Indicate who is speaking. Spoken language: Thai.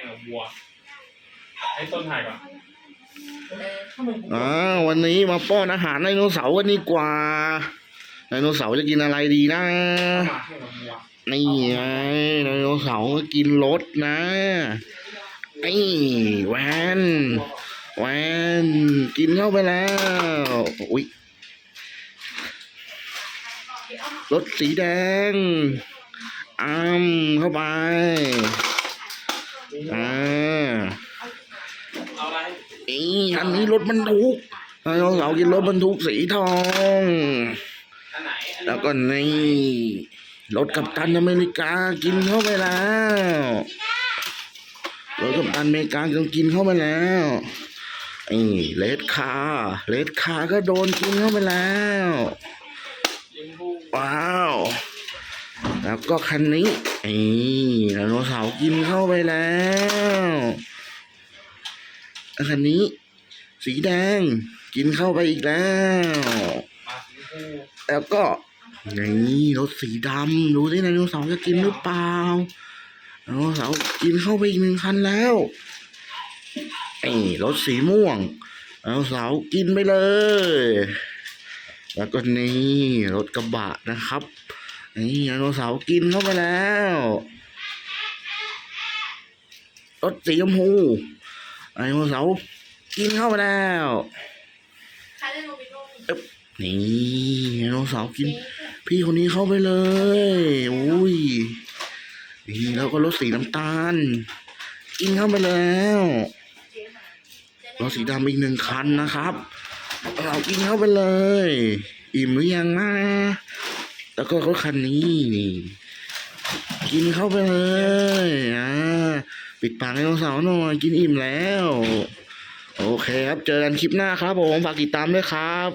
Speaker 1: ข่งกับวัว ให้ต้นถ่ายก่อน
Speaker 2: อ่าวันนี้มาป้อนอาหารไดโนเสาร์กันดีกว่าไดโนเสาร์จะกินอะไรดีนะ
Speaker 1: มาแข่งกับวัว
Speaker 2: นี่ไงไดโนเสาร์ก็กินรถนะไอ้แวนแวนกินเข้าไปแล้ว อุ้ยรถสีแดงอ้ามเข้าไป อ่า
Speaker 1: เอาอะไร
Speaker 2: อีอันนี้รถบรรทุกไดโนเสาร์กินรถบรรทุกสีทอง
Speaker 1: อันไหนอันนี้
Speaker 2: แล้วก็นี่รถกัปตันอเมริกากินเข้าไปแล้วรถกัปตันอเมริกาก็กินเข้าไปแล้วไอ้เลดคาร์เลดคาร์ก็โดนกินเข้าไปแล้ว
Speaker 1: ยิงบู
Speaker 2: ว้าว แล้วก็คันนี้ไอ้ไดโนเสาร์กินเข้าไปแล้วคันนี้ สีแดง กินเข้าไปอีกแล้ว แล้วก็นี่รถสีดำดูสิไดโนเสาร์จะกินหรือเปล่าไดโนเสาร์กินเข้าไปอีกหนึ่งคันแล้วไอ้รถสีม่วงไดโนเสาร์กินไปเลย แล้วก็นี่รถกระบะนะครับ นี่ไดโนเสาร์กินเข้าไปแล้วรถสีชมพูไดโนเสาร์กินเข้าไปแล้ว
Speaker 3: ใครได้โนบิโน
Speaker 2: นี่ไดโนเสาร์กิน พี่คนนี้เข้าไปเลยอุ้ยนี่แล้วก็รถสีน้ำตาล กินเข้าไปแล้วรถสีดำอีกหนึ่งคันนะครับ เรากินเข้าไปเลย อิ่มหรือยังนะ แล้วก็รถคันนี้นี่ กินเข้าไปเลยอ่าปิดปากไดโนเสาร์หน่อยกินอิ่มแล้ว โอเคครับ เจอกันคลิปหน้าครับผม ฝากติดตามด้วยครับ